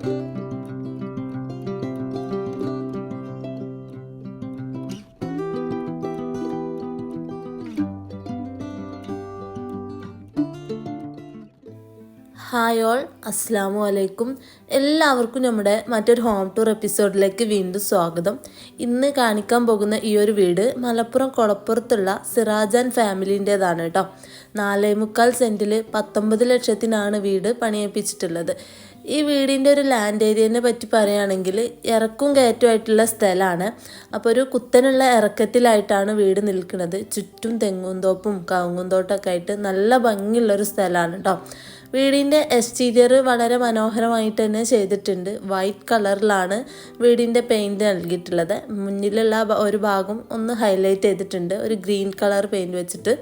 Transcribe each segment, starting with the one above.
Hi all അസ്സാമു അലൈക്കും എല്ലാവർക്കും നമ്മുടെ മറ്റൊരു ഹോം ടൂർ എപ്പിസോഡിലേക്ക് വീണ്ടും സ്വാഗതം. ഇന്ന് കാണിക്കാൻ പോകുന്ന ഈ ഒരു വീട് മലപ്പുറം കൊളപ്പുറത്തുള്ള സിറാജാൻ ഫാമിലിന്റേതാണ് കേട്ടോ. നാലേ മുക്കാൽ സെന്റിൽ പത്തൊമ്പത് ലക്ഷത്തിനാണ് വീട് പണിയിപ്പിച്ചിട്ടുള്ളത് ഈ വീടിന്റെ ഒരു ലാൻഡ് ഏരിയനെ പറ്റി പറയുകയാണെങ്കിൽ ഇറക്കും കയറ്റുമായിട്ടുള്ള സ്ഥലമാണ്. അപ്പോൾ ഒരു കുത്തനുള്ള ഇറക്കത്തിലായിട്ടാണ് വീട് നിൽക്കുന്നത്. ചുറ്റും തെങ്ങും തോപ്പും കവുങ്ങും തോട്ടൊക്കെ ആയിട്ട് നല്ല ഭംഗിയുള്ളൊരു സ്ഥലമാണ് കേട്ടോ. വീടിന്റെ എക്സ്റ്റീരിയർ വളരെ മനോഹരമായിട്ട് തന്നെ ചെയ്തിട്ടുണ്ട്. വൈറ്റ് കളറിലാണ് വീടിന്റെ പെയിന്റ് നൽകിയിട്ടുള്ളത്. മുന്നിലുള്ള ഒരു ഭാഗം ഒന്ന് ഹൈലൈറ്റ് ചെയ്തിട്ടുണ്ട്. ഒരു ഗ്രീൻ കളർ പെയിന്റ് വെച്ചിട്ട്.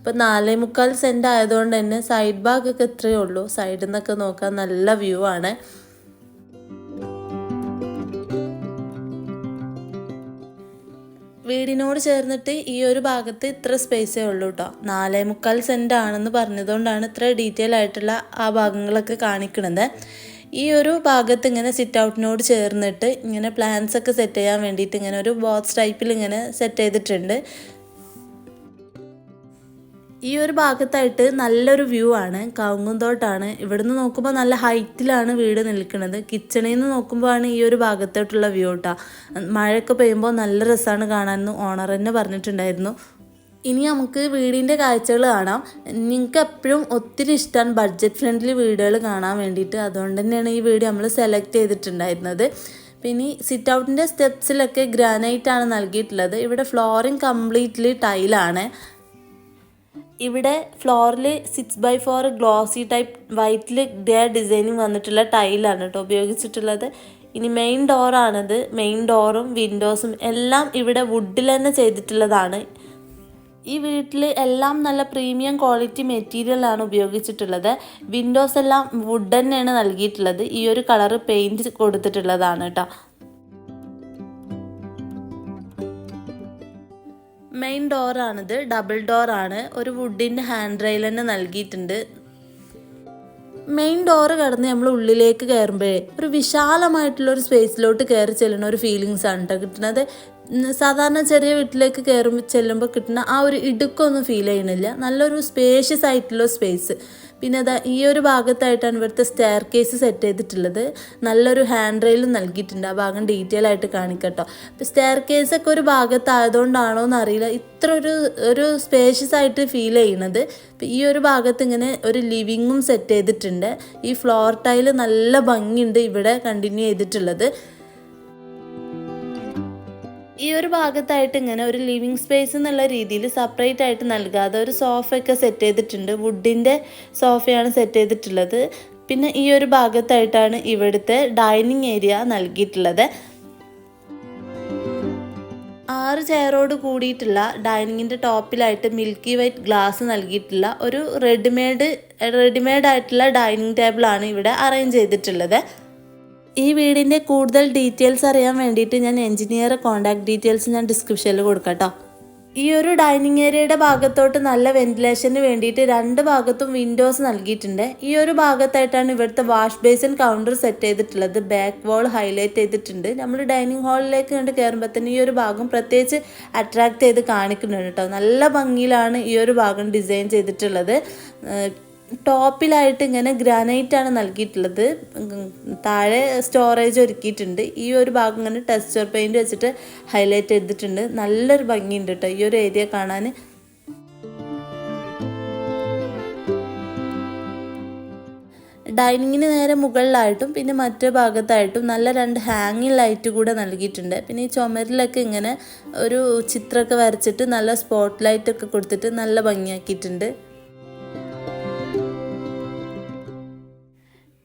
അപ്പോൾ നാലേ മുക്കാൽ സെന്റ് ആയതുകൊണ്ട് തന്നെ സൈഡ് ഭാഗമൊക്കെ ഇത്രയേ ഉള്ളൂ. സൈഡിൽ നിന്നൊക്കെ നോക്കാൻ നല്ല വ്യൂ ആണ്. വീടിനോട് ചേർന്നിട്ട് ഈ ഒരു ഭാഗത്ത് ഇത്ര സ്പേസേ ഉള്ളൂ കേട്ടോ നാലേ മുക്കാൽ സെന്റ് ആണെന്ന് പറഞ്ഞതുകൊണ്ടാണ് ഇത്ര ഡീറ്റെയിൽ ആയിട്ടുള്ള ആ ഭാഗങ്ങളൊക്കെ കാണിക്കുന്നത് ഈ ഒരു ഭാഗത്ത് ഇങ്ങനെ സിറ്റ് ഔട്ടിനോട് ചേർന്നിട്ട് ഇങ്ങനെ പ്ലാൻസ് ഒക്കെ സെറ്റ് ചെയ്യാൻ വേണ്ടിയിട്ട് ഇങ്ങനെ ഒരു ബോക്സ് ടൈപ്പിൽ ഇങ്ങനെ സെറ്റ് ചെയ്തിട്ടുണ്ട്. ഈ ഒരു ഭാഗത്തായിട്ട് നല്ലൊരു വ്യൂ ആണ്. കാവുങ്കുന്തോട്ടാണ് ഇവിടുന്ന് നോക്കുമ്പോൾ നല്ല ഹൈറ്റിലാണ് വീട് നിൽക്കുന്നത്. കിച്ചണിൽ നിന്ന് നോക്കുമ്പോഴാണ് ഈ ഒരു ഭാഗത്തോട്ടുള്ള വ്യൂ കേട്ടോ മഴയൊക്കെ പെയ്യുമ്പോൾ നല്ല രസമാണ് കാണാമെന്ന് ഓണർ തന്നെ പറഞ്ഞിട്ടുണ്ടായിരുന്നു. ഇനി നമുക്ക് വീടിന്റെ കാഴ്ചകൾ കാണാം. നിങ്ങൾക്ക് എപ്പോഴും ഒത്തിരി ഇഷ്ടമാണ് ബഡ്ജറ്റ് ഫ്രണ്ട്ലി വീടുകൾ കാണാൻ വേണ്ടിയിട്ട്. അതുകൊണ്ട് തന്നെയാണ് ഈ വീട് നമ്മൾ സെലക്ട് ചെയ്തിട്ടുണ്ടായിരുന്നത്. പിന്നെ സിറ്റ് ഔട്ടിന്റെ സ്റ്റെപ്സിലൊക്കെ ഗ്രാനൈറ്റ് ആണ് നൽകിയിട്ടുള്ളത്. ഇവിടെ ഫ്ലോറിങ് കംപ്ലീറ്റ്ലി ടൈലാണ് ഇവിടെ ഫ്ലോറിൽ six by four glossy type വൈറ്റിൽ day designing വന്നിട്ടുള്ള ടൈലാണ് കേട്ടോ ഉപയോഗിച്ചിട്ടുള്ളത്. ഇനി മെയിൻ ഡോറാണത് മെയിൻ ഡോറും വിൻഡോസും എല്ലാം ഇവിടെ വുഡിൽ തന്നെ ചെയ്തിട്ടുള്ളതാണ്. ഈ വീട്ടിൽ എല്ലാം നല്ല പ്രീമിയം ക്വാളിറ്റി മെറ്റീരിയലാണ് ഉപയോഗിച്ചിട്ടുള്ളത്. വിൻഡോസ് എല്ലാം വുഡ് തന്നെയാണ് നൽകിയിട്ടുള്ളത്. ഈ ഒരു കളറ് പെയിന്റ് കൊടുത്തിട്ടുള്ളതാണ് കേട്ടോ മെയിൻ ഡോറാണിത് ഡബിൾ ഡോറാണ് ഒരു വുഡിന്റെ ഹാൻഡ് റെയിൽ തന്നെ നൽകിയിട്ടുണ്ട്. മെയിൻ ഡോറ് കടന്ന് നമ്മൾ ഉള്ളിലേക്ക് കയറുമ്പോഴേ ഒരു വിശാലമായിട്ടുള്ള ഒരു സ്പേസിലോട്ട് കയറി ചെല്ലുന്ന ഒരു ഫീലിങ്സ് ആണ് കേട്ടോ കിട്ടുന്നത്. സാധാരണ ചെറിയ വീട്ടിലേക്ക് കയറുമ്പോൾ ചെല്ലുമ്പോൾ കിട്ടുന്ന ആ ഒരു ഇടുക്കൊന്നും ഫീൽ ചെയ്യണില്ല നല്ലൊരു സ്പേഷ്യസ് ആയിട്ടുള്ള സ്പേസ് പിന്നെ അതാ ഈ ഒരു ഭാഗത്തായിട്ടാണ് ഇവിടുത്തെ സ്റ്റെയർ കേസ് സെറ്റ് ചെയ്തിട്ടുള്ളത്. നല്ലൊരു ഹാൻഡ് റെയിലും നൽകിയിട്ടുണ്ട്. ആ ഭാഗം ഡീറ്റെയിൽ ആയിട്ട് കാണിക്കട്ടോ. അപ്പോൾ സ്റ്റെയർ കേസ് ഒക്കെ ഒരു ഭാഗത്തായതുകൊണ്ടാണോ എന്നറിയില്ല. ഇത്ര ഒരു ഒരു സ്പേഷ്യസ് ആയിട്ട് ഫീൽ ചെയ്യണത്. ഈ ഒരു ഭാഗത്ത് ഇങ്ങനെ ഒരു ലിവിങ്ങും സെറ്റ് ചെയ്തിട്ടുണ്ട്. ഈ ഫ്ലോർ ടൈൽ നല്ല ഭംഗിയുണ്ട് ഇവിടെ കണ്ടിന്യൂ ചെയ്തിട്ടുള്ളത്. ഈ ഒരു ഭാഗത്തായിട്ട് ഇങ്ങനെ ഒരു ലിവിങ് സ്പേസ് എന്നുള്ള രീതിയിൽ സെപ്പറേറ്റ് ആയിട്ട് നൽകാതെ ഒരു സോഫയൊക്കെ സെറ്റ് ചെയ്തിട്ടുണ്ട്. വുഡിന്റെ സോഫയാണ് സെറ്റ് ചെയ്തിട്ടുള്ളത്. പിന്നെ ഈ ഒരു ഭാഗത്തായിട്ടാണ് ഇവിടുത്തെ ഡൈനിങ് ഏരിയ നൽകിയിട്ടുള്ളത്. ആറ് ചെയറോട് കൂടിയിട്ടുള്ള ഡൈനിങ്ങിന്റെ ടോപ്പിലായിട്ട് മിൽക്കി വൈറ്റ് ഗ്ലാസ് നൽകിയിട്ടുള്ള ഒരു റെഡിമെയ്ഡ് റെഡിമെയ്ഡ് ആയിട്ടുള്ള ഡൈനിങ് ടേബിളാണ് ഇവിടെ അറേഞ്ച് ചെയ്തിട്ടുള്ളത്. ഈ വീടിന്റെ കൂടുതൽ ഡീറ്റെയിൽസ് അറിയാൻ വേണ്ടിയിട്ട് ഞാൻ എൻജിനീയർ കോൺടാക്ട് ഡീറ്റെയിൽസ് ഞാൻ ഡിസ്ക്രിപ്ഷനിൽ കൊടുക്കാം കേട്ടോ ഈ ഒരു ഡൈനിങ് ഏരിയയുടെ ഭാഗത്തോട്ട് നല്ല വെന്റിലേഷന് വേണ്ടിയിട്ട് രണ്ട് ഭാഗത്തും വിൻഡോസ് നൽകിയിട്ടുണ്ട്. ഈ ഒരു ഭാഗത്തായിട്ടാണ് ഇവിടുത്തെ വാഷ് ബേസിൻ കൗണ്ടർ സെറ്റ് ചെയ്തിട്ടുള്ളത്. ബാക്ക് വാൾ ഹൈലൈറ്റ് ചെയ്തിട്ടുണ്ട്. നമ്മൾ ഡൈനിങ് ഹാളിലേക്ക് കണ്ട് കയറുമ്പോൾ തന്നെ ഈ ഒരു ഭാഗം പ്രത്യേകിച്ച് അട്രാക്ട് ചെയ്ത് കാണിക്കുന്നുണ്ട് കേട്ടോ നല്ല ഭംഗിയിലാണ് ഈ ഒരു ഭാഗം ഡിസൈൻ ചെയ്തിട്ടുള്ളത്. ടോപ്പിലായിട്ട് ഇങ്ങനെ ഗ്രാനൈറ്റ് ആണ് നൽകിയിട്ടുള്ളത്. താഴെ സ്റ്റോറേജ് ഒരുക്കിയിട്ടുണ്ട്. ഈ ഒരു ഭാഗം ഇങ്ങനെ ടെക്സ്ചർ പെയിന്റ് വെച്ചിട്ട് ഹൈലൈറ്റ് ചെയ്തിട്ടുണ്ട്. നല്ലൊരു ഭംഗിയുണ്ട് കേട്ടോ ഈ ഒരു ഏരിയ കാണാൻ. ഡൈനിങ്ങിന് നേരെ മുകളിലായിട്ടും പിന്നെ മറ്റു ഭാഗത്തായിട്ടും നല്ല രണ്ട് ഹാങ്ങിങ് ലൈറ്റ് കൂടെ നൽകിയിട്ടുണ്ട്. പിന്നെ ഈ ചുമരിലൊക്കെ ഇങ്ങനെ ഒരു ചിത്രമൊക്കെ വരച്ചിട്ട് നല്ല സ്പോട്ട് ലൈറ്റ് ഒക്കെ കൊടുത്തിട്ട് നല്ല ഭംഗിയാക്കിയിട്ടുണ്ട്.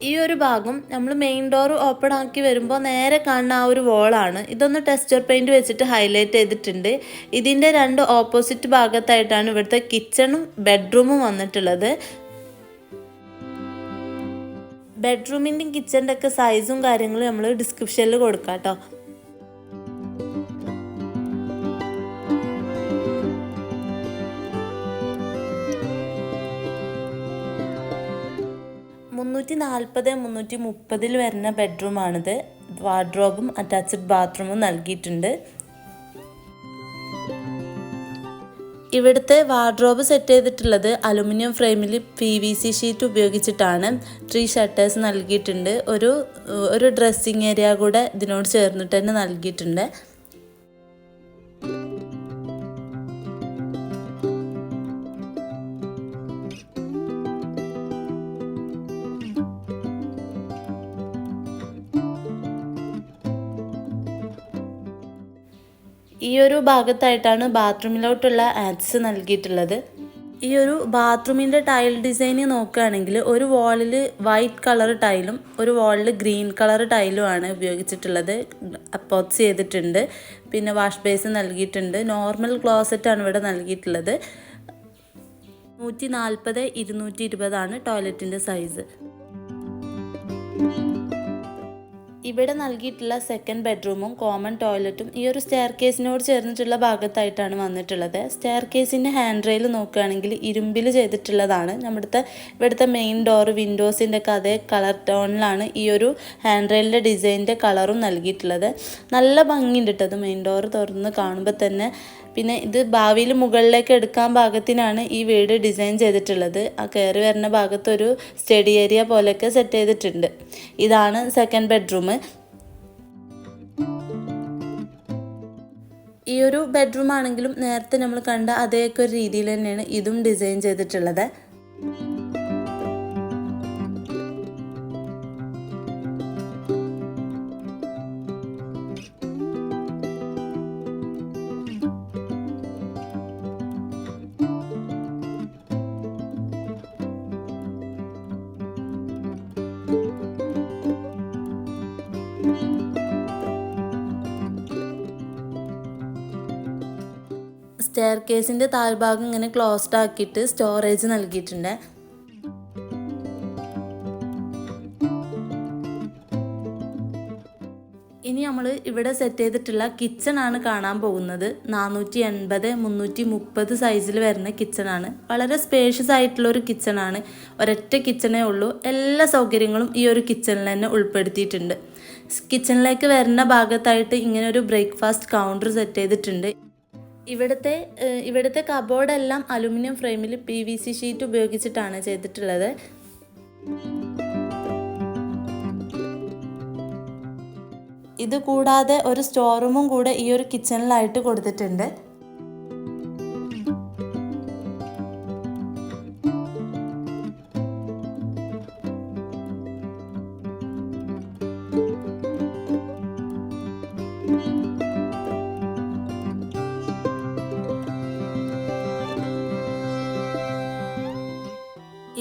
ഈ ഒരു ഭാഗം നമ്മൾ മെയിൻ ഡോർ ഓപ്പൺ ആക്കി വരുമ്പോൾ നേരെ കാണുന്ന ആ ഒരു വോളാണ് ഇതൊന്ന് ടെക്സ്ചർ പെയിന്റ് വെച്ചിട്ട് ഹൈലൈറ്റ് ചെയ്തിട്ടുണ്ട്. ഇതിന്റെ രണ്ട് ഓപ്പോസിറ്റ് ഭാഗത്തായിട്ടാണ് ഇവിടുത്തെ കിച്ചണും ബെഡ്റൂമും വന്നിട്ടുള്ളത്. ബെഡ്റൂമിന്റെയും കിച്ചന്റെ ഒക്കെ സൈസും കാര്യങ്ങളും നമ്മൾ ഡിസ്ക്രിപ്ഷനിൽ കൊടുക്കാം കേട്ടോ മുന്നൂറ്റി നാൽപ്പത് മുന്നൂറ്റി മുപ്പതിൽ വരുന്ന ബെഡ്റൂമാണിത്. വാർഡ്രോബും അറ്റാച്ച്ഡ് ബാത്റൂമും നൽകിയിട്ടുണ്ട്. ഇവിടുത്തെ വാർഡ്രോബ് സെറ്റ് ചെയ്തിട്ടുള്ളത് അലുമിനിയം ഫ്രെയിമിൽ പി വി സി ഷീറ്റ് ഉപയോഗിച്ചിട്ടാണ്. ത്രീ ഷട്ടേഴ്സ് നൽകിയിട്ടുണ്ട്. ഒരു ഒരു ഡ്രസ്സിങ് ഏരിയ കൂടെ ഇതിനോട് ചേർന്നിട്ട് തന്നെ നൽകിയിട്ടുണ്ട്. ഈ ഒരു ഭാഗത്തായിട്ടാണ് ബാത്റൂമിലോട്ടുള്ള ആക്സസ് നൽകിയിട്ടുള്ളത്. ഈ ഒരു ബാത്റൂമിന്റെ ടൈൽ ഡിസൈൻ നോക്കുകയാണെങ്കിൽ ഒരു വാളിൽ വൈറ്റ് കളർ ടൈലും ഒരു വാളിൽ ഗ്രീൻ കളർ ടൈലും ആണ് ഉപയോഗിച്ചിട്ടുള്ളത്. അപ്പോക്സ് ചെയ്തിട്ടുണ്ട്. പിന്നെ വാഷ് ബേസ് നൽകിയിട്ടുണ്ട്. നോർമൽ ക്ലോസറ്റാണ് ഇവിടെ നൽകിയിട്ടുള്ളത്. നൂറ്റി നാൽപ്പത് ഇരുന്നൂറ്റി ഇരുപതാണ് ടോയ്ലറ്റിന്റെ സൈസ്. ഇവിടെ നൽകിയിട്ടുള്ള സെക്കൻഡ് ബെഡ്റൂമും കോമൺ ടോയ്ലറ്റും ഈ ഒരു സ്റ്റെയർ കേസിനോട് ചേർന്നിട്ടുള്ള ഭാഗത്തായിട്ടാണ് വന്നിട്ടുള്ളത്. സ്റ്റെയർ കേസിന്റെ ഹാൻഡ് റെയിൽ നോക്കുകയാണെങ്കിൽ ഇരുമ്പിൽ ചെയ്തിട്ടുള്ളതാണ്. നമ്മുടെ ഇവിടുത്തെ മെയിൻ ഡോർ വിൻഡോസിന്റെ ഒക്കെ അതേ കളർ ടോണിലാണ് ഈ ഒരു ഹാൻഡ് റെയിലിന്റെ ഡിസൈനിന്റെ കളറും നൽകിയിട്ടുള്ളത്. നല്ല ഭംഗിയുണ്ട് കേട്ടോ അത്. മെയിൻ ഡോർ തുറന്ന് കാണുമ്പോൾ തന്നെ പിന്നെ ഇത് ഭാവിയിൽ മുകളിലേക്ക് എടുക്കാൻ പാകത്തിനാണ് ഈ വീട് ഡിസൈൻ ചെയ്തിട്ടുള്ളത്. ആ കയറി വരുന്ന ഭാഗത്ത് ഒരു സ്റ്റഡി ഏരിയ പോലെയൊക്കെ സെറ്റ് ചെയ്തിട്ടുണ്ട്. ഇതാണ് സെക്കൻഡ് ബെഡ്റൂം ഈ ഒരു ബെഡ്റൂം ആണെങ്കിലും നേരത്തെ നമ്മൾ കണ്ട അതേയൊക്കെ ഒരു രീതിയിൽ തന്നെയാണ് ഇതും ഡിസൈൻ ചെയ്തിട്ടുള്ളത്. സ്റ്റെയർ കേസിന്റെ താഴ്ഭാഗം ഇങ്ങനെ ക്ലോസ്ഡ് ആക്കിയിട്ട് സ്റ്റോറേജ് നൽകിയിട്ടുണ്ട്. ഇനി നമ്മൾ ഇവിടെ സെറ്റ് ചെയ്തിട്ടുള്ള കിച്ചൺ ആണ് കാണാൻ പോകുന്നത്. നാനൂറ്റി എൺപത് മുന്നൂറ്റി മുപ്പത് സൈസിൽ വരുന്ന കിച്ചൺ ആണ്. വളരെ സ്പേഷ്യസ് ആയിട്ടുള്ള ഒരു കിച്ചൺ ആണ്. ഒരൊറ്റ കിച്ചണേ ഉള്ളൂ. എല്ലാ സൗകര്യങ്ങളും ഈ ഒരു കിച്ചണിൽ തന്നെ ഉൾപ്പെടുത്തിയിട്ടുണ്ട്. കിച്ചണിലേക്ക് വരുന്ന ഭാഗത്തായിട്ട് ഇങ്ങനെ ഒരു ബ്രേക്ക്ഫാസ്റ്റ് കൗണ്ടർ സെറ്റ് ചെയ്തിട്ടുണ്ട്. ഇവിടുത്തെ ഇവിടുത്തെ കബോർഡെല്ലാം അലുമിനിയം ഫ്രെയിമിൽ പി വി സി ഷീറ്റ് ഉപയോഗിച്ചിട്ടാണ് ചെയ്തിട്ടുള്ളത്. ഇത് കൂടാതെ ഒരു സ്റ്റോർ റൂമും കൂടെ ഈ ഒരു കിച്ചണിലായിട്ട് കൊടുത്തിട്ടുണ്ട്.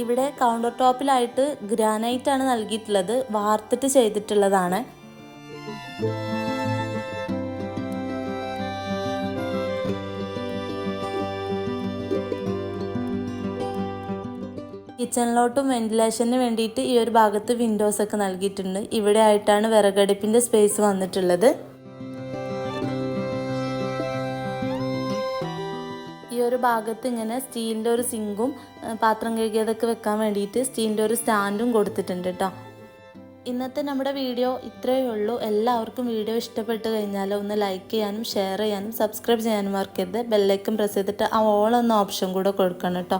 ഇവിടെ കൗണ്ടർ ടോപ്പിലായിട്ട് ഗ്രാനൈറ്റ് ആണ് നൽകിയിട്ടുള്ളത്. വാർത്തിട്ട് ചെയ്തിട്ടുള്ളതാണ്. കിച്ചണിലോട്ടും വെന്റിലേഷന് വേണ്ടിയിട്ട് ഈ ഒരു ഭാഗത്ത് വിൻഡോസ് ഒക്കെ നൽകിയിട്ടുണ്ട്. ഇവിടെ ആയിട്ടാണ് വിറകടുപ്പിന്റെ സ്പേസ് വന്നിട്ടുള്ളത്. ഭാഗത്ത് ഇങ്ങനെ സ്റ്റീലിന്റെ ഒരു സിങ്കും പാത്രം കഴുകിയതൊക്കെ വെക്കാൻ വേണ്ടിയിട്ട് സ്റ്റീലിന്റെ ഒരു സ്റ്റാൻഡും കൊടുത്തിട്ടുണ്ട് കേട്ടോ ഇന്നത്തെ നമ്മുടെ വീഡിയോ ഇത്രയേ ഉള്ളൂ. എല്ലാവർക്കും വീഡിയോ ഇഷ്ടപ്പെട്ട് കഴിഞ്ഞാൽ ഒന്ന് ലൈക്ക് ചെയ്യാനും ഷെയർ ചെയ്യാനും സബ്സ്ക്രൈബ് ചെയ്യാനും മറക്കരുത്. ബെല്ലൈക്കും പ്രസ് ചെയ്തിട്ട് ആ ഓൾ എന്ന ഓപ്ഷൻ കൂടെ കൊടുക്കണം കേട്ടോ